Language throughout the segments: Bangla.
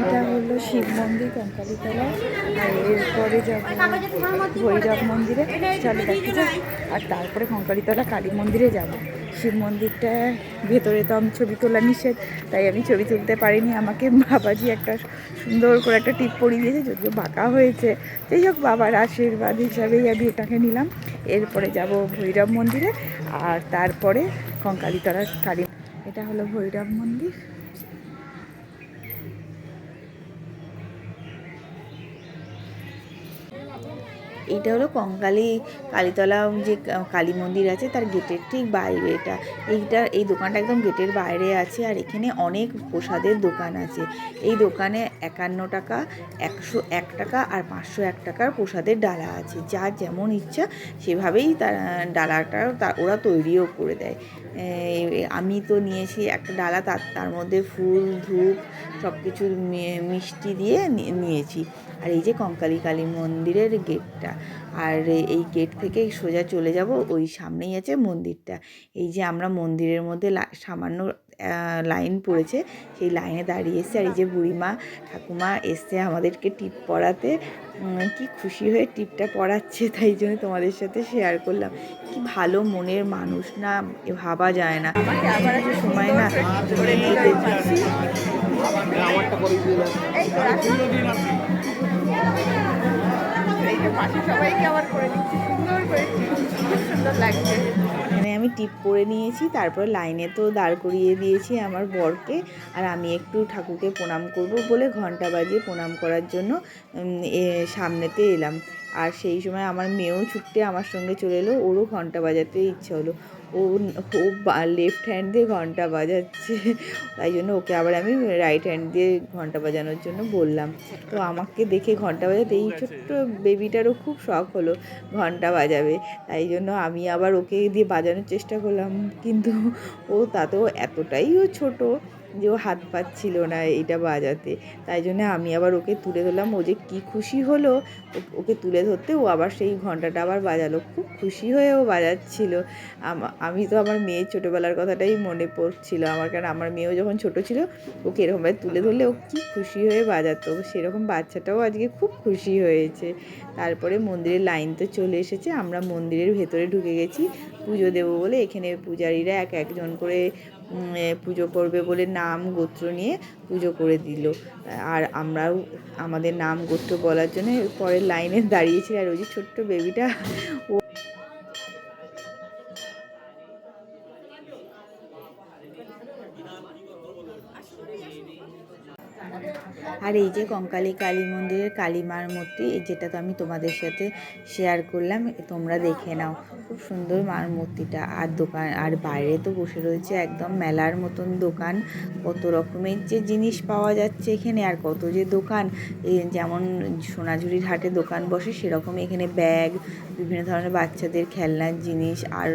এটা হলো শিব মন্দির, কঙ্কালীতলা। আর এরপরে যাব ভৈরব মন্দিরে। চলো দেখে যাক আর তারপরে কঙ্কালীতলা কালী মন্দিরে যাব। শিব মন্দিরটা ভেতরে তো আমি ছবি তোলা নিষেধ, তাই আমি ছবি তুলতে পারিনি। আমাকে বাবাজি একটা সুন্দর করে একটা টিপ পরিয়ে দিয়েছে, যদিও বাঁকা হয়েছে। যাই হোক, বাবার আশীর্বাদ হিসাবেই আমি এটাকে নিলাম। এরপরে যাব ভৈরব মন্দিরে। আর তারপরে কঙ্কালীতলা কালী এটা হলো ভৈরব মন্দির। এইটা হলো কঙ্কালী কালীতলা যে কালী মন্দির আছে, তার গেটের ঠিক বাইরে এটা। এইটা, এই দোকানটা একদম গেটের বাইরে আছে আর এখানে অনেক প্রসাদের দোকান আছে। এই দোকানে একান্ন টাকা, একশো এক টাকা আর পাঁচশো এক টাকার প্রসাদের ডালা আছে। যার যেমন ইচ্ছা সেভাবেই তার ডালাটা ওরা তৈরিও করে দেয়। আমি তো নিয়েছি একটা ডালা, তার তার মধ্যে ফুল, ধূপ সব কিছু মিষ্টি দিয়ে নিয়েছি। আর এই যে কঙ্কালী কালী মন্দিরের গেটটা, আর এই গেট থেকে সোজা চলে যাব, ওই সামনেই আছে মন্দিরটা। এই যে আমরা মন্দিরের মধ্যে সামান্য লাইন পড়েছে। সেই লাইনে দাঁড়িয়ে এসছে। আর এই যে বুড়িমা, ঠাকুমা এসছে আমাদেরকে টিপ পড়াতে। কি খুশি হয়ে টিপটা পড়াচ্ছে, তাই জন্য তোমাদের সাথে শেয়ার করলাম। কি ভালো মনের মানুষ না ভাবা যায় না। আবার একটু সময় না সবাইকে আবার করে দিচ্ছি। সুন্দর করে খুব সুন্দর লাগছে। টিপ করে নিয়েছি, তারপর লাইনে তো দাঁড় করিয়ে দিয়েছি আমার বরকে। আর আমি একটু ঠাকুরকে প্রণাম করব বলে ঘণ্টা বাজিয়ে প্রণাম করার জন্য সামনেতে এলাম। আর সেই সময় আমার মেয়েও ছুটতে আমার সঙ্গে চলে এলো, ওরও ঘণ্টা বাজাতে ইচ্ছে হলো। ও ও লেফট হ্যান্ড দিয়ে ঘণ্টা বাজাচ্ছে। তাই জন্য ওকে আবার আমি রাইট হ্যান্ড দিয়ে ঘণ্টা বাজানোর জন্য বললাম। তো আমাকে দেখে ঘণ্টা বাজাতে এই ছোট্ট বেবিটারও খুব শখ হলো ঘণ্টা বাজাবে। তাই জন্য আমি আবার ওকে দিয়ে বাজানোর চেষ্টা করলাম। কিন্তু ও তাতেও এতটাই ও ছোটো যে ও হাত পাচ্ছিল না এইটা বাজাতে। তাই জন্য আমি আবার ওকে তুলে ধরলাম। ও যে কী খুশি হলো ওকে তুলে ধরতে ও আবার সেই ঘন্টাটা আবার বাজালো। খুব খুশি হয়ে ও বাজাচ্ছিল। আমি তো আমার মেয়ের ছোটোবেলার কথাটাই মনে পড়ছিল আমার। কারণ আমার মেয়েও যখন ছোট ছিল, ওকে এরকমভাবে তুলে ধরলে ও কী খুশি হয়ে বাজাতো। সেরকম বাচ্চাটাও আজকে খুব খুশি হয়েছে। তারপরে মন্দিরের লাইন তো চলে এসেছে। আমরা মন্দিরের ভেতরে ঢুকে গেছি। পুজো দেবো বলে এখানে পূজারীরা এক একজন করে পুজো করবে বলে নাম গোত্র নিয়ে পুজো করে দিল। আর আমরাও আমাদের নাম গোত্র বলার জন্য পরের লাইনে দাঁড়িয়েছি। আর ওই যে ছোট্ট বেবিটা আর এই যে কঙ্কালী কালী মন্দিরের কালী মার মূর্তি যেটা তো আমি তোমাদের সাথে শেয়ার করলাম, তোমরা দেখে নাও। খুব সুন্দর মার মূর্তিটা। আর দোকান, আর বাইরে তো বসে রয়েছে একদম মেলার মতন দোকান। কত রকমের যে জিনিস পাওয়া যাচ্ছে এখানে, আর কত যে দোকান। যেমন সোনাঝুরির হাটে দোকান বসে, সেরকম এখানে ব্যাগ, বিভিন্ন ধরনের বাচ্চাদের খেলনার জিনিস, আর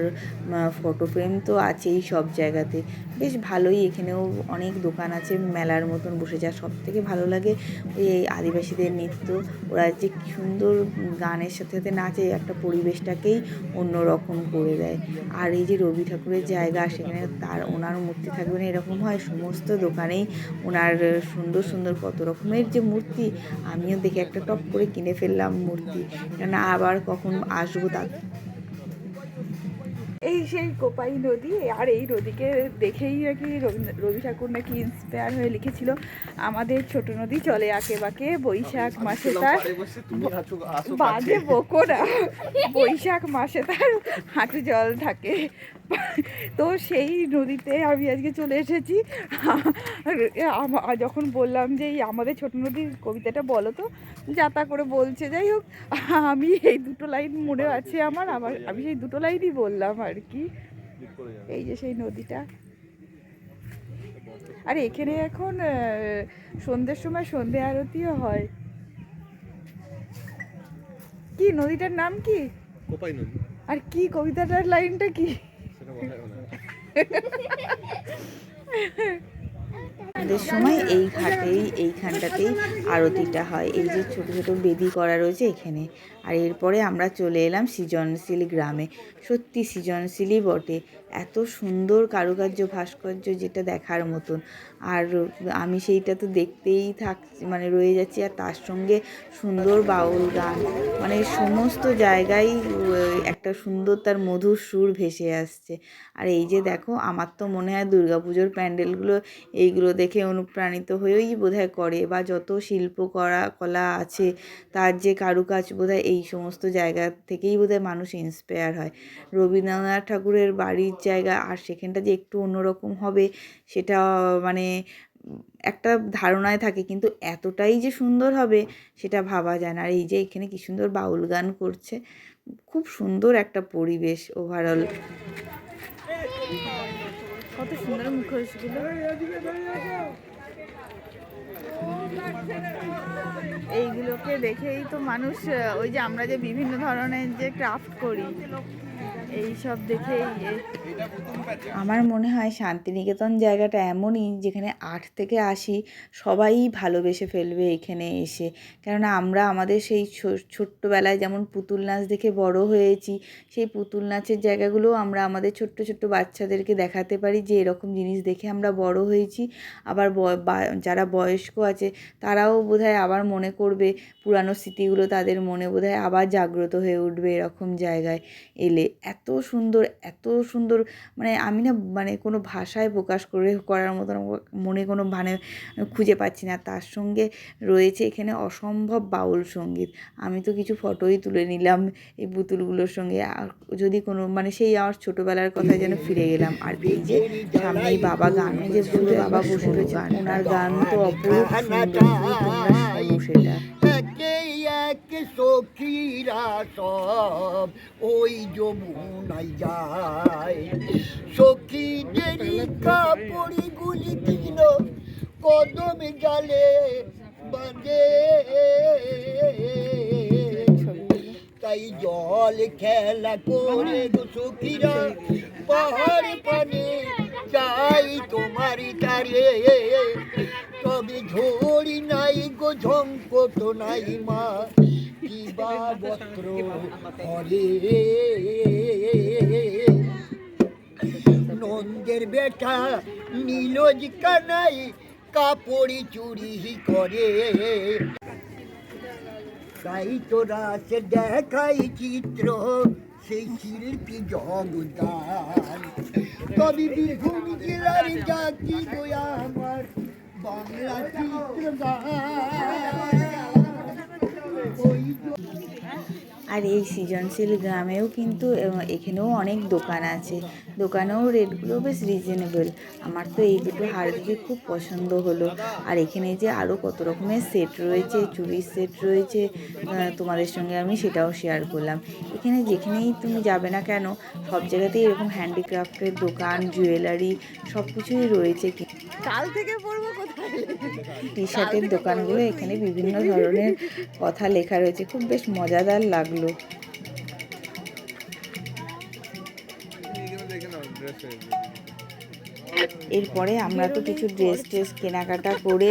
ফটো ফ্রেম তো আছেই সব জায়গাতে। বেশ ভালোই এখানেও অনেক দোকান আছে মেলার মতন বসে, যা সব থেকে ভালো লাগে এই আদিবাসীদের নৃত্য। ওরা যে সুন্দর গানের সাথে সাথে নাচে, একটা পরিবেশটাকেই অন্যরকম করে দেয়। আর এই যে রবি ঠাকুরের জায়গা, সেখানে তার ওনার মূর্তি থাকবে না, এরকম হয়। সমস্ত দোকানেই ওনার সুন্দর সুন্দর কত রকমের যে মূর্তি, আমিও দেখে একটা টপ করে কিনে ফেললাম মূর্তি। কেন আবার কখন আসব তা এই সেই কোপাই নদী আর এই নদীকে দেখেই নাকি রবি ঠাকুর নাকি ইন্সপায়ার হয়ে লিখেছিল আমাদের ছোট নদী চলে আঁকে বাঁকে বৈশাখ মাসে তার বাজে বকো না বৈশাখ মাসে তার হাঁটু জল থাকে। তো সেই নদীতে আমি আজকে চলে এসেছি। যখন বললাম যে এই আমাদের ছোট নদীর কবিতাটা বলো তো যাতা করে বলছে। যাই হোক আমি এই দুটো লাইন মনে আছে আমার আমার আমি সেই দুটো লাইনই বললাম আর কি। এই যে সেই নদীটা। আর এখানে এখন সন্ধ্যের সময় সন্ধে আরতিও হয়। কি নদীটার নাম কি? কোপাই নদী। আর কি কবিতাটার লাইনটা কি? আমাদের সময় এই ঘাটেই এইখানটাতেই আরতিটা হয়। এই যে ছোট ছোট বেদি করা রয়েছে এখানে। আর এরপরে আমরা চলে এলাম সৃজনশীল গ্রামে। সত্যি সৃজনশীলই বটে। এত সুন্দর কারুকার্য, ভাস্কর্য যেটা দেখার মতন। আর আমি সেইটা তো দেখতেই থাক মানে রয়ে যাচ্ছি। আর তার সঙ্গে সুন্দর বাউল গান। মানে সমস্ত জায়গায় একটা সুন্দর তার মধুর সুর ভেসে আসছে। আর এই যে দেখো, আমার তো মনে হয় দুর্গাপুজোর প্যান্ডেলগুলো এইগুলো দেখে অনুপ্রাণিত হয়েই বোধহয় করে। বা যত শিল্প করা কলা আছে, তার যে কারুকাজ বোধহয় এই সমস্ত জায়গা থেকেই বোধহয় মানুষ ইন্সপায়ার হয়। রবীন্দ্রনাথ ঠাকুরের বাড়ির জায়গা আর সেখানটা যে একটু অন্যরকম হবে সেটা মানে একটা ধারণায় থাকে কিন্তু এতটাই যে সুন্দর হবে সেটা ভাবা যায় না। আর এই যে এখানে কি সুন্দর বাউল গান করছে, খুব সুন্দর একটা পরিবেশ ওভারঅল কত সুন্দর মুখোশগুলো। এইগুলোকে দেখেই তো মানুষ ওই যে আমরা যে বিভিন্ন ধরনের যে ক্রাফট করি। এই সব দেখেই আমার মনে হয় শান্তিনিকেতন জায়গাটা এমনই যেখানে আট থেকে আসি সবাই ভালোবেসে ফেলবে এখানে এসে। কেননা আমরা আমাদের সেই ছোট্টবেলায় যেমন পুতুল নাচ দেখে বড় হয়েছি, সেই পুতুল নাচের জায়গাগুলো আমরা আমাদের ছোট্ট ছোট্ট বাচ্চাদেরকে দেখাতে পারি যে এরকম জিনিস দেখে আমরা বড় হয়েছি। আবার যারা বয়স্ক আছে তারাও বোধহয় আবার মনে করবে, পুরানো স্মৃতিগুলো তাদের মনে বোধহয় আবার জাগ্রত হয়ে উঠবে এরকম জায়গায় এলে। এত সুন্দর এত সুন্দর মানে আমি না মানে কোনো ভাষায় প্রকাশ করে করার মতন মনে কোনো মানে খুঁজে পাচ্ছি না। তার সঙ্গে রয়েছে এখানে অসম্ভব বাউল সংগীত। আমি তো কিছু ফটোই তুলে নিলাম এই পুতুলগুলোর সঙ্গে। আর যদি কোনো মানে সেই আমার ছোটোবেলার কথায় যেন ফিরে গেলাম। আর এই যে সামনেই বাবা গানে যে বাবা বসে রয়েছে, ওনার গান তো অপরূপ সেটা। একে সখীরা সব, ওই যমুনাই যায়। সখীদের কাপড়ি গুলি দিল কদম জালে বাঁধে। তাই জল খেলা করে গো সখীরা, পাহাড় পানে যাই তোমার তারে। গো ঝঙ্কট নাই মা কিবা বস্ত্র হরে নন্দের বেটা নীলজ কানাই কাপড়ি চুরি করে। তাই তোরা সে দেখাই চিত্র, সেই শিল্পী জগদান কবি বীরভূম জেলার জাতি গোয়া আমার। আর এই সৃজনশীল গ্রামেও কিন্তু এখানেও অনেক দোকান আছে। দোকানেও রেটগুলো বেশ রিজনেবল আমার তো এই দুটো হার দেখে খুব পছন্দ হলো। আর এখানে যে আরও কত রকমের সেট রয়েছে চুরির সেট রয়েছে তোমাদের সঙ্গে আমি সেটাও শেয়ার করলাম। এখানে যেখানেই তুমি যাবে না কেন সব জায়গাতেই এরকম হ্যান্ডিক্রাফটের দোকান জুয়েলারি সব কিছুই রয়েছে কাল থেকে পড়ব কোথায়? টি শার্টের দোকানগুলো এখানে বিভিন্ন ধরনের কথা লেখা রয়েছে। খুব বেশ মজাদার লাগল। এরপরে আমরা তো কিছু ড্রেস ট্রেস কেনাকাটা করে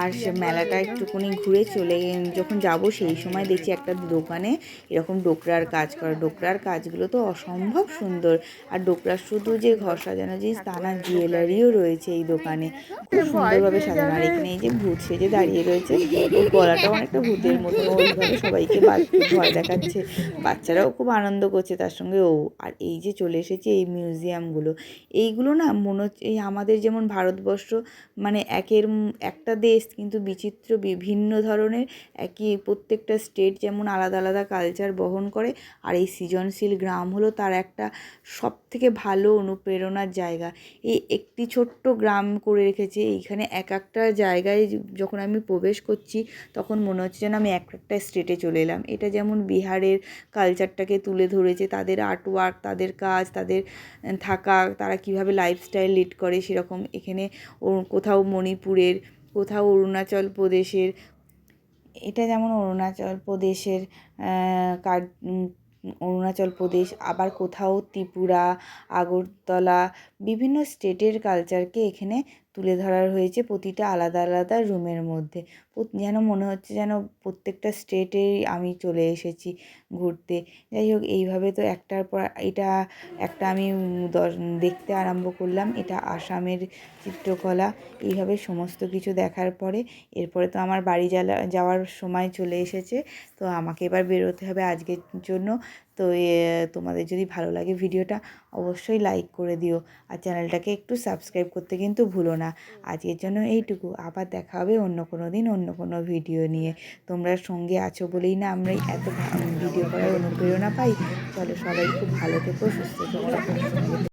আর মেলাটা একটুখানি ঘুরে চলে যখন যাব সেই সময় দেখছি একটা দোকানে এরকম ডোকরার কাজ করে। ডোকরার কাজগুলো তো অসম্ভব সুন্দর। আর ডোকরার শুধু যে ঘর সাজানো জিনিস তা না জুয়েলারিও রয়েছে এই দোকানে। খুব সুন্দরভাবে সাজানো। আর এখানে এই যে ভূত সেজে দাঁড়িয়ে রয়েছে। ওর গলাটাও অনেকটা ভূতের মতো ওইভাবে সবাইকে ভয় দেখাচ্ছে। বাচ্চারাও খুব আনন্দ করছে তার সঙ্গে। ও, আর এই যে চলে এসেছে এই মিউজিয়ামগুলো এইগুলো না মনে হচ্ছে, এই আমাদের যেমন ভারতবর্ষ মানে একের একটা দেশ কিন্তু বিচিত্র বিভিন্ন ধরনের একই প্রত্যেকটা স্টেট যেমন আলাদা আলাদা কালচার বহন করে। আর এই সৃজনশীল গ্রাম হলো তার একটা সব থেকে ভালো অনুপ্রেরণার জায়গা। এই একটি ছোট্ট গ্রাম করে রেখেছে, এইখানে এক একটা জায়গায় যখন আমি প্রবেশ করছি তখন মনে হচ্ছে যেন আমি এক একটা স্টেটে চলে এলাম। এটা যেমন বিহারের কালচারটাকে তুলে ধরেছে, তাদের আর্টওয়ার্ক তাদের কাজ, তাদের থাকা, তারা কীভাবে লাইফস্টাইল লিড করে সেরকম এখানে কোথাও মণিপুরের, কোথাও অরুণাচল প্রদেশের, এটা যেমন অরুণাচল প্রদেশের অরুণাচল প্রদেশ, আবার কোথাও ত্রিপুরা, আগরতলা বিভিন্ন স্টেটের কালচারকে এখানে তুলে ধরার হয়েছে প্রতিটা আলাদা আলাদা রুমের মধ্যে। যেন মনে হচ্ছে যেন প্রত্যেকটা স্টেটেই আমি চলে এসেছি ঘুরতে। যাই হোক, এইভাবে তো একটার পর এটা একটা আমি দেখতে আরম্ভ করলাম। এটা আসামের চিত্রকলা। এইভাবে সমস্ত কিছু দেখার পরে এরপরে তো আমার বাড়ি যাওয়ার সময় চলে এসেছে। তো আমাকে এবার বেরোতে হবে আজকের জন্য। তো তোমাদের যদি ভালো লাগে ভিডিওটা, অবশ্যই লাইক করে দিও। আর চ্যানেলটাকে একটু সাবস্ক্রাইব করতে কিন্তু ভুলো না। আজকের জন্য এইটুকু। আবার দেখা হবে অন্য কোনো দিন, অন্য কোনো ভিডিও নিয়ে। তোমরা সঙ্গে আছো বলেই না আমরা এত ভিডিও করার অনুপ্রেরণা পাই। চলো সবাই খুব ভালো থেকো, সুস্থ থেকো।